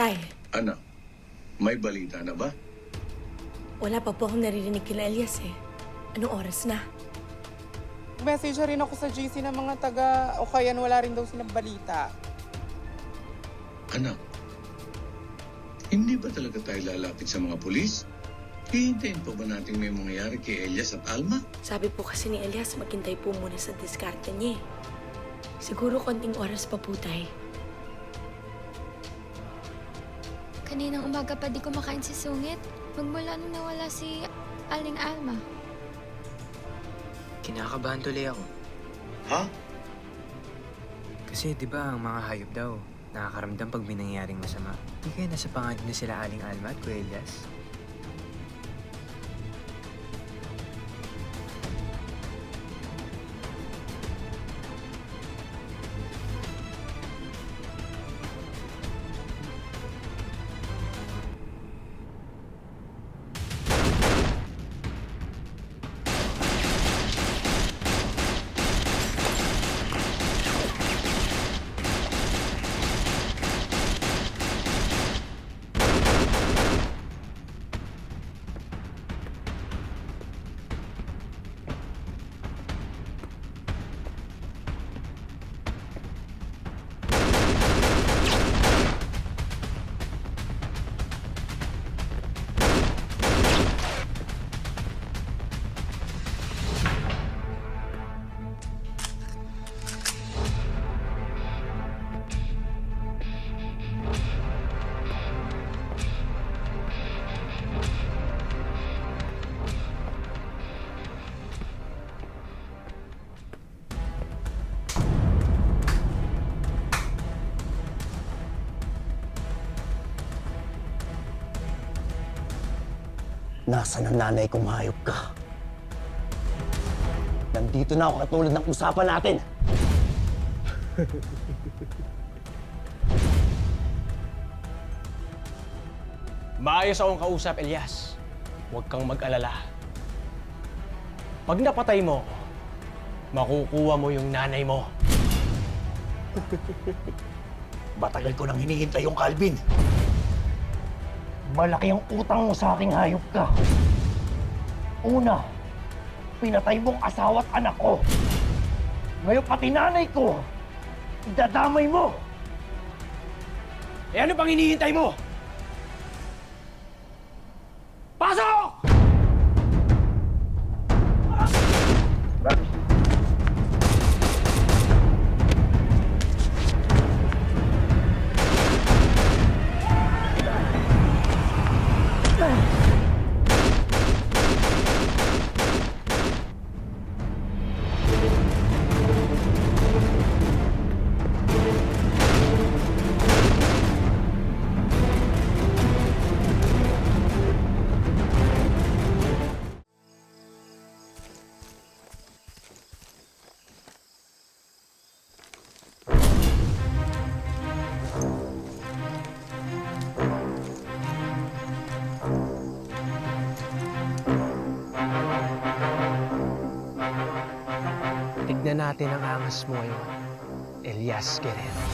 Tay, Anak, may balita na ba? wala pa po akong naririnig kila Elias eh. Anong oras na? Message rin ako sa GC ng mga taga o kaya wala rin daw silang balita. Anak, hindi ba talaga tayo lalapit sa mga pulis? Hihintayin pa ba natin may mangyayari kay Elias at Alma? Sabi po kasi ni Elias, maghintay po muna sa diskarte niya eh. Siguro konting oras pa po, Tay. Kaninang umaga pa di kumakain si Sungit. Magmula nung nawala si Aling Alma. Kinakabahan tuloy ako. Ha? Kasi di ba ang mga hayop daw, nakakaramdam pag may nangyaring masama. Di kaya nasa panganib na sila Aling Alma at Kuya Elias? Nasaan ang nanay kong hayop ka? Nandito na ako katulad ng usapan natin. Maayos akong kausap, Elias. Huwag kang mag-alala. Pag napatay mo, makukuha mo yung nanay mo. Matagal ko nang hinihintay yung Calvin. Malaki ang utang mo sa aking hayop ka. Una, pinatay mong asawa at anak ko. Ngayon pati nanay ko, idadamay mo. Eh ano pang hinihintay mo? Tignan natin ang angas mo ngayon, Elias Guerrero.